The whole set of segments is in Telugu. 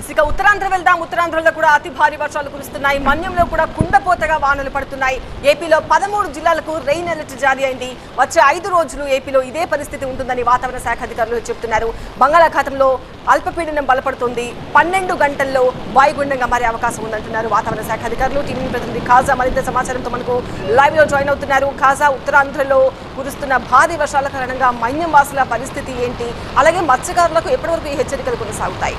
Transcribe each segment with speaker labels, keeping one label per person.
Speaker 1: ఇసుక ఉత్తరాంధ్ర వెళ్దాం. ఉత్తరాంధ్రలో కూడా అతి భారీ వర్షాలు కురుస్తున్నాయి. మన్యంలో కూడా కుండపోతగా వానలు పడుతున్నాయి. ఏపీలో పదమూడు జిల్లాలకు రెయిన్ అలర్ట్ జారీ అయింది. వచ్చే ఐదు రోజులు ఏపీలో ఇదే పరిస్థితి ఉంటుందని వాతావరణ శాఖ అధికారులు చెబుతున్నారు బంగాళాఖాతంలో అల్పపీడనం బలపడుతుంది. పన్నెండు గంటల్లో వాయుగుండంగా మారే అవకాశం ఉందంటున్నారు వాతావరణ శాఖ అధికారులు. టీవీ ప్రతినిధి ఖాజా మరింత సమాచారంతో మనకు లైవ్లో జాయిన్ అవుతున్నారు. ఖాజా ఉత్తరాంధ్రలో కురుస్తున్న భారీ వర్షాల కారణంగా మన్యం వాసుల పరిస్థితి ఏంటి? అలాగే మత్స్యకారులకు ఎప్పటివరకు ఈ హెచ్చరికలు కొనసాగుతాయి?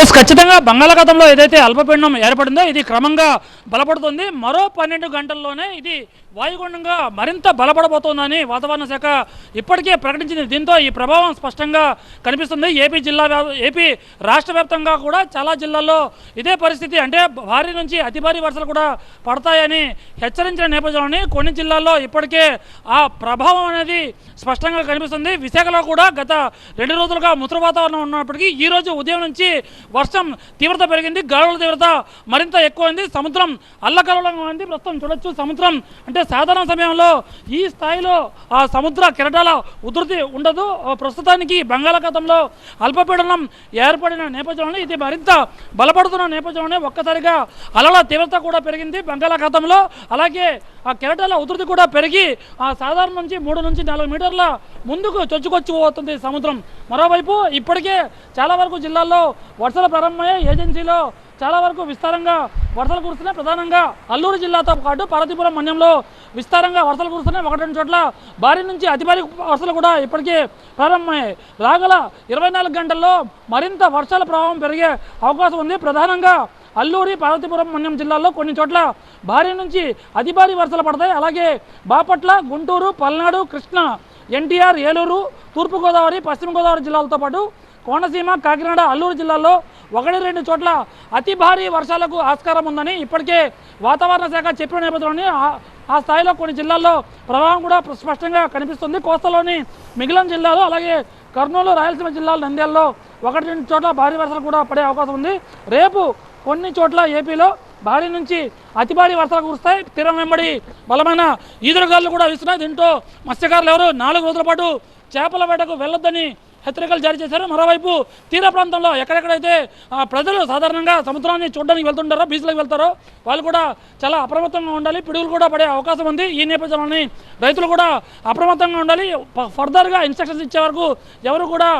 Speaker 2: ఎస్ ఖచ్చితంగా బంగాళాఖాతంలో ఏదైతే అల్పపీడనం ఏర్పడిందో ఇది క్రమంగా బలపడుతుంది. మరో పన్నెండు గంటల్లోనే ఇది వాయుగుండంగా మరింత బలపడబోతోందని వాతావరణ శాఖ ఇప్పటికే ప్రకటించింది. దీంతో ఈ ప్రభావం స్పష్టంగా కనిపిస్తుంది. ఏపీ జిల్లా ఏపీ రాష్ట్ర వ్యాప్తంగా కూడా చాలా జిల్లాల్లో ఇదే పరిస్థితి. అంటే భారీ నుంచి అతి భారీ వర్షాలు కూడా పడతాయని హెచ్చరించిన నేపథ్యంలోని కొన్ని జిల్లాల్లో ఇప్పటికే ఆ ప్రభావం అనేది స్పష్టంగా కనిపిస్తుంది. విశాఖలో కూడా గత రెండు రోజులుగా ముసురు వాతావరణం ఉన్నప్పటికీ ఈ రోజు ఉదయం నుంచి వర్షం తీవ్రత పెరిగింది గాలుల తీవ్రత మరింత ఎక్కువైంది సముద్రం అల్లకల్లంగా ఉంది. ప్రస్తుతం చూడొచ్చు సముద్రం అంటే సాధారణ సమయంలో ఈ స్థాయిలో ఆ సముద్ర కెరటాల ఉధృతి ఉండదు. ప్రస్తుతానికి బంగాళాఖాతంలో అల్పపీడనం ఏర్పడిన నేపథ్యంలో ఇది మరింత బలపడుతున్న నేపథ్యంలోనే ఒక్కసారిగా అలల తీవ్రత కూడా పెరిగింది బంగాళాఖాతంలో. అలాగే ఆ కెరటాల ఉధృతి కూడా పెరిగి ఆ సాధారణ నుంచి మూడు నుంచి నాలుగు మీటర్ల ముందుకు చొచ్చుకొచ్చి పోతుంది సముద్రం. మరోవైపు ఇప్పటికే చాలా వరకు జిల్లాల్లో వర్షాలు ప్రారంభమయ్యాయి ఏజెన్సీలో చాలా వరకు విస్తారంగా వర్షాలు కురుస్తున్నాయి. ప్రధానంగా అల్లూరు జిల్లాతో పాటు పార్వతీపురం మన్యంలో విస్తారంగా వర్షాలు కురుస్తున్నాయి. ఒకటి రెండు చోట్ల భారీ నుంచి అతి భారీ వర్షాలు కూడా ఇప్పటికే ప్రారంభమయ్యాయి. రాగల ఇరవై నాలుగు గంటల్లో మరింత వర్షాల ప్రభావం పెరిగే అవకాశం ఉంది. ప్రధానంగా అల్లూరి పార్వతీపురం మన్యం జిల్లాల్లో కొన్ని చోట్ల భారీ నుంచి అతి భారీ వర్షాలు పడతాయి. అలాగే బాపట్ల గుంటూరు పల్నాడు కృష్ణా ఎన్టీఆర్ ఏలూరు తూర్పుగోదావరి పశ్చిమ గోదావరి జిల్లాలతో పాటు కోనసీమ కాకినాడ అల్లూరు జిల్లాల్లో ఒకటి రెండు చోట్ల అతి భారీ వర్షాలకు ఆస్కారం ఉందని ఇప్పటికే వాతావరణ శాఖ చెప్పిన నేపథ్యంలోనే ఆ- స్థాయిలో కొన్ని జిల్లాల్లో ప్రభావం కూడా స్పష్టంగా కనిపిస్తుంది. కోస్తాలోని మిగిలిన జిల్లాలు అలాగే కర్నూలు రాయలసీమ జిల్లాల నంద్యాలలో ఒకటి రెండు చోట్ల భారీ వర్షాలు కూడా పడే అవకాశం ఉంది. రేపు కొన్ని చోట్ల ఏపీలో భారీ నుంచి అతి భారీ వర్షాలు కురుస్తాయి. తీరం వెంబడి బలమైన ఈదురుగాలు కూడా వీస్తున్నాయి. దీంతో మత్స్యకారులు ఎవరు నాలుగు రోజుల పాటు చేపల వేటకు వెళ్ళొద్దని హెచ్చరికలు జారీ చేశారు. మరోవైపు తీర ప్రాంతంలో ఎక్కడెక్కడైతే ప్రజలు సాధారణంగా సముద్రాన్ని చూడడానికి వెళ్తుంటారో బీచ్లకు వెళ్తారో వాళ్ళు కూడా చాలా అప్రమత్తంగా ఉండాలి. పిడుగులు కూడా పడే అవకాశం ఉంది. ఈ నేపథ్యంలోని రైతులు కూడా అప్రమత్తంగా ఉండాలి. ఫర్దర్గా ఇన్స్ట్రక్షన్స్ ఇచ్చే వరకు ఎవరు కూడా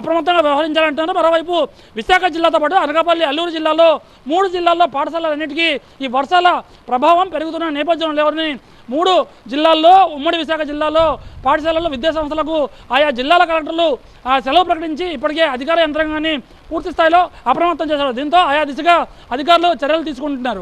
Speaker 2: అప్రమత్తంగా వ్యవహరించాలంటున్నారు. మరోవైపు విశాఖ జిల్లాతో పాటు అనకాపల్లి అల్లూరు జిల్లాలో మూడు జిల్లాల్లో పాఠశాలలన్నిటికీ ఈ వర్షాల ప్రభావం పెరుగుతున్న నేపథ్యంలో ఎవరిని మూడు జిల్లాల్లో ఉమ్మడి విశాఖ జిల్లాలో పాఠశాలల్లో విద్యాసంస్థలకు ఆయా జిల్లాల కలెక్టర్లు సెలవు ప్రకటించి ఇప్పటికే అధికార యంత్రాంగాన్ని పూర్తి స్థాయిలో అప్రమత్తం చేశారు. దీంతో ఆయా దిశగా అధికారులు చర్యలు తీసుకుంటున్నారు.